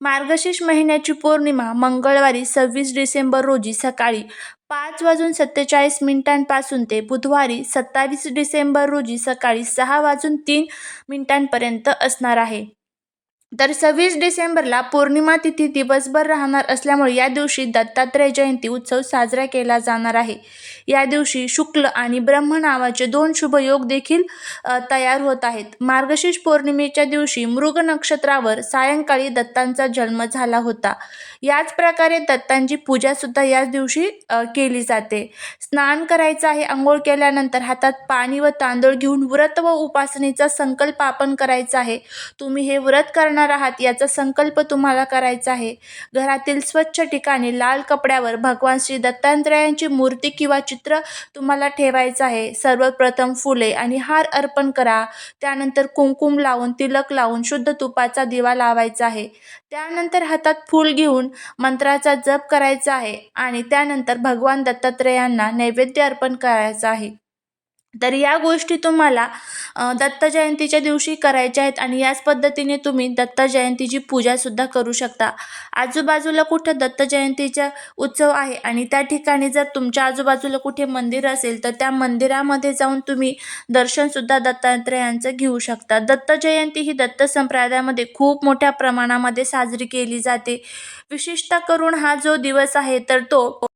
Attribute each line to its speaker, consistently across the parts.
Speaker 1: मार्गशीर्ष महिन्याची पौर्णिमा मंगळवारी सव्वीस डिसेंबर रोजी सकाळी पाच वाजून सत्तेचाळीस मिनिटांपासून ते बुधवारी सत्तावीस डिसेंबर रोजी सकाळी सहा वाजून तीन मिनिटांपर्यंत असणार आहे. तर सव्वीस डिसेंबरला पौर्णिमा तिथी दिवसभर राहणार असल्यामुळे या दिवशी दत्तात्रय जयंती उत्सव साजरा केला जाणार आहे. या दिवशी शुक्ल आणि ब्रह्म नावाचे दोन शुभ योग देखील तयार होत आहेत. मार्गशीर्ष पौर्णिमेच्या दिवशी मृग नक्षत्रावर सायंकाळी दत्तांचा जन्म झाला होता. याच प्रकारे दत्तांची पूजासुद्धा याच दिवशी केली जाते. स्नान करायचं आहे आंघोळ केल्यानंतर हातात पाणी व तांदूळ घेऊन व्रत व उपासनेचा संकल्प आपण करायचा आहे. तुम्ही हे व्रत करणार आहात याचा संकल्प तुम्हाला करायचा आहे. घरातील स्वच्छ ठिकाणी लाल कपड्यावर भगवान श्री दत्तात्रयांची मूर्ती किंवा चित्र तुम्हाला ठेवायचं आहे. सर्वप्रथम फुले आणि हार अर्पण करा. त्यानंतर कुंकुम लावून तिलक लावून शुद्ध तुपाचा दिवा लावायचा आहे. त्यानंतर हातात फूल घेऊन मंत्राचा जप करायचा आहे आणि त्यानंतर भगवान दत्तात्रयांना नैवेद्य अर्पण करायचं आहे. तर या गोष्टी तुम्हाला दत्त जयंतीच्या दिवशी करायच्या आहेत आणि याच पद्धतीने तुम्ही दत्त जयंतीची पूजासुद्धा करू शकता. आजूबाजूला कुठं दत्त जयंतीचा उत्सव आहे आणि त्या ठिकाणी जर तुमच्या आजूबाजूला कुठे मंदिर असेल तर त्या मंदिरामध्ये जाऊन तुम्ही दर्शनसुद्धा दत्तात्रयांचं घेऊ शकता. दत्त जयंती ही दत्त संप्रदायामध्ये खूप मोठ्या प्रमाणामध्ये साजरी केली जाते. विशेषतः करून हा जो दिवस आहे तर तो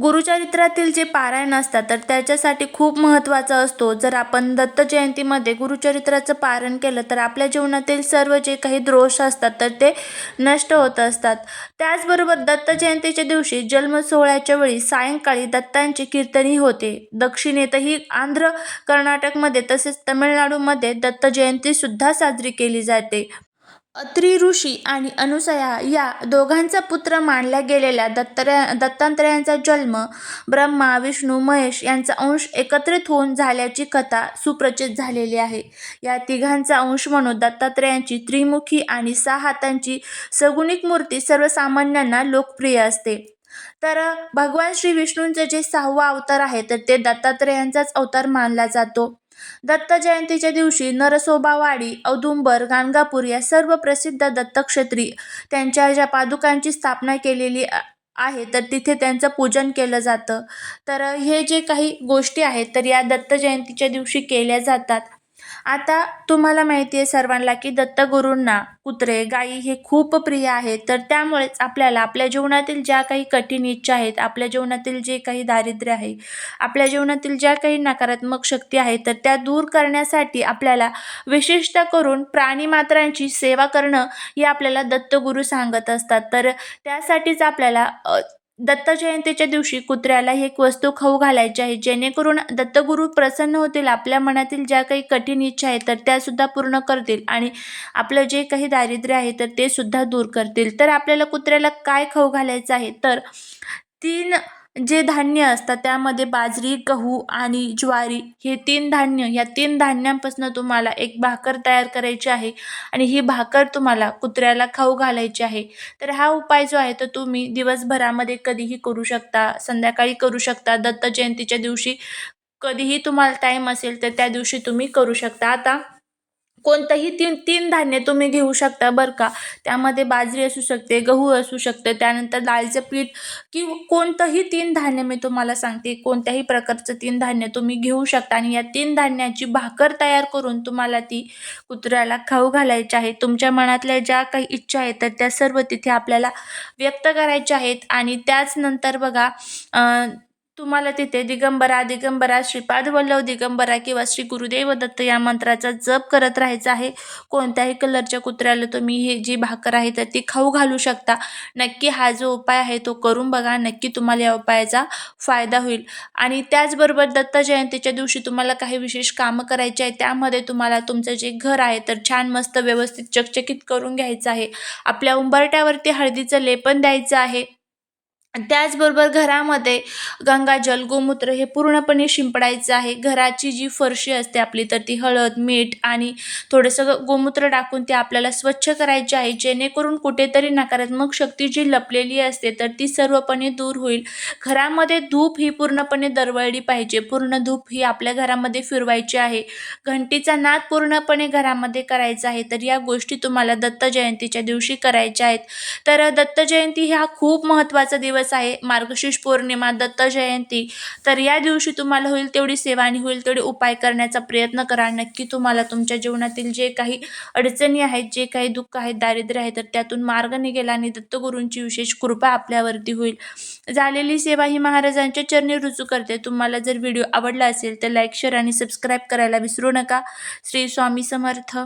Speaker 1: गुरुचरित्रातील जे पारायण असतात तर त्याच्यासाठी खूप महत्त्वाचा असतो. जर आपण दत्त जयंतीमध्ये गुरुचरित्राचं पारायण केलं तर आपल्या जीवनातील सर्व जे काही दोष असतात तर ते नष्ट होत असतात. त्याचबरोबर दत्त जयंतीच्या दिवशी जन्म सोहळ्याच्या वेळी सायंकाळी दत्तांची कीर्तनी होते. दक्षिणेतही आंध्र कर्नाटकमध्ये तसेच तमिळनाडूमध्ये दत्त जयंतीसुद्धा साजरी केली जाते. अत्री ऋषी आणि अनुसया या दोघांचा पुत्र मानल्या गेलेल्या दत्तर दत्तात्रयांचा जन्म ब्रह्मा विष्णू महेश यांचा अंश एकत्रित होऊन झाल्याची कथा सुप्रचित झालेली आहे. या तिघांचा अंश म्हणून दत्तात्रयांची त्रिमुखी आणि सहा हातांची सगुणिक मूर्ती सर्वसामान्यांना लोकप्रिय असते. तर भगवान श्री विष्णूंचे जे सहावा अवतार आहे तर ते दत्तात्रयांचाच अवतार मानला जातो. दत्त जयंतीच्या दिवशी नरसोबावाडी औदुंबर गाणगापूर या सर्व प्रसिद्ध दत्तक्षेत्री त्यांच्या ज्या पादुकांची स्थापना केलेली आहे तर तिथे त्यांचं पूजन केलं जातं. तर हे जे काही गोष्टी आहेत तर या दत्त जयंतीच्या दिवशी केल्या जातात. आता तुम्हाला माहिती आहे सर्वांना की दत्तगुरूंना कुत्रे गायी हे खूप प्रिय आहेत. तर त्यामुळेच आपल्याला आपल्या जीवनातील ज्या काही कठीण इच्छा आहेत आपल्या जीवनातील जे काही दारिद्र्य आहे आपल्या जीवनातील ज्या काही नकारात्मक शक्ती आहेत तर त्या दूर करण्यासाठी आपल्याला विशेषतः करून प्राणीमात्रांची सेवा करणं हे आपल्याला दत्तगुरू सांगत असतात. तर त्यासाठीच आपल्याला दत्त जयंतीच्या दिवशी कुत्र्याला एक वस्तू खाऊ घालायची आहे जेणेकरून दत्तगुरू प्रसन्न होतील आपल्या मनातील ज्या काही कठीण इच्छा आहेत तर त्यासुद्धा पूर्ण करतील आणि आपलं जे काही दारिद्र्य आहे तर ते सुद्धा दूर करतील. तर आपल्याला कुत्र्याला काय खाऊ घालायचं आहे? तर तीन जे धान्य असतात त्यामध्ये बाजरी गहू आणि ज्वारी हे तीन धान्य या तीन धान्यांपासून तुम्हाला एक भाकर तयार करायची आहे आणि ही भाकर तुम्हाला कुत्र्याला खाऊ घालायची आहे. तर हा उपाय जो आहे तो तुम्ही दिवसभरामध्ये कधीही करू शकता संध्याकाळी करू शकता दत्त जयंतीच्या दिवशी कधीही तुम्हाला टाईम असेल तर त्या दिवशी तुम्ही करू शकता. आता कोणतंही तीन तीन धान्य तुम्ही घेऊ शकता बरं का. त्यामध्ये बाजरी असू शकते गहू असू शकते त्यानंतर डाळीचं पीठ किंवा कोणतंही तीन धान्य मी तुम्हाला सांगते कोणत्याही प्रकारचं तीन धान्य तुम्ही घेऊ शकता आणि या तीन धान्याची भाकर तयार करून तुम्हाला ती कुत्र्याला खाऊ घालायची आहे. तुमच्या मनातल्या ज्या काही इच्छा आहेत तर त्या सर्व तिथे आपल्याला व्यक्त करायच्या आहेत. आणि त्याच नंतर बघा तुम्हाला तिथे दिगंबरा दिगंबरा श्रीपाद वल्लभ दिगंबरा किंवा श्री गुरुदेव दत्त या मंत्राचा जप करत राहायचा आहे. कोणत्याही कलरच्या कुत्र्याला तुम्ही हे जी भाकर आहे तर ती खाऊ घालू शकता. नक्की हा जो उपाय आहे तो करून बघा. नक्की तुम्हाला या उपायाचा फायदा होईल. आणि त्याचबरोबर दत्त जयंतीच्या दिवशी तुम्हाला काही विशेष कामं करायची आहे त्यामध्ये तुम्हाला तुमचं जे घर आहे तर छान मस्त व्यवस्थित चकचकीत करून घ्यायचं आहे. आपल्या उंबरट्यावरती हळदीचं लेपन द्यायचं आहे. त्याचबरोबर घरामध्ये गंगाजल गोमूत्र हे पूर्णपणे शिंपडायचं आहे. घराची जी फरशी असते आपली तर ती हळद मीठ आणि थोडंसं गोमूत्र टाकून ते आपल्याला स्वच्छ करायची आहे. जेणेकरून कुठेतरी नकारात्मक शक्ती जी लपलेली असते तर ती सर्वपणे दूर होईल. घरामध्ये धूप ही पूर्णपणे दरवळली पाहिजे. पूर्ण धूप ही आपल्या घरामध्ये फिरवायची आहे. घंटीचा नाद पूर्णपणे घरामध्ये करायचा आहे. तर या गोष्टी तुम्हाला दत्त जयंतीच्या दिवशी करायच्या आहेत. तर दत्त जयंती हा खूप महत्त्वाचा दिवस दिवस आहे. मार्गशीर्ष पौर्णिमा दत्त जयंती. तर या दिवशी तुम्हाला होईल तेवढी सेवा आणि होईल तेवढे उपाय करण्याचा प्रयत्न करा. नक्की तुम्हाला तुमच्या जीवनातील जे काही अडचणी आहेत जे काही दुःख आहेत दारिद्र्य आहे तर त्यातून मार्ग निघेला आणि दत्तगुरूंची विशेष कृपा आपल्यावरती होईल. झालेली सेवा ही महाराजांच्या चरणी रुजू करते. तुम्हाला जर व्हिडिओ आवडला असेल तर लाईक शेअर आणि सबस्क्राईब करायला विसरू नका. श्री स्वामी समर्थ.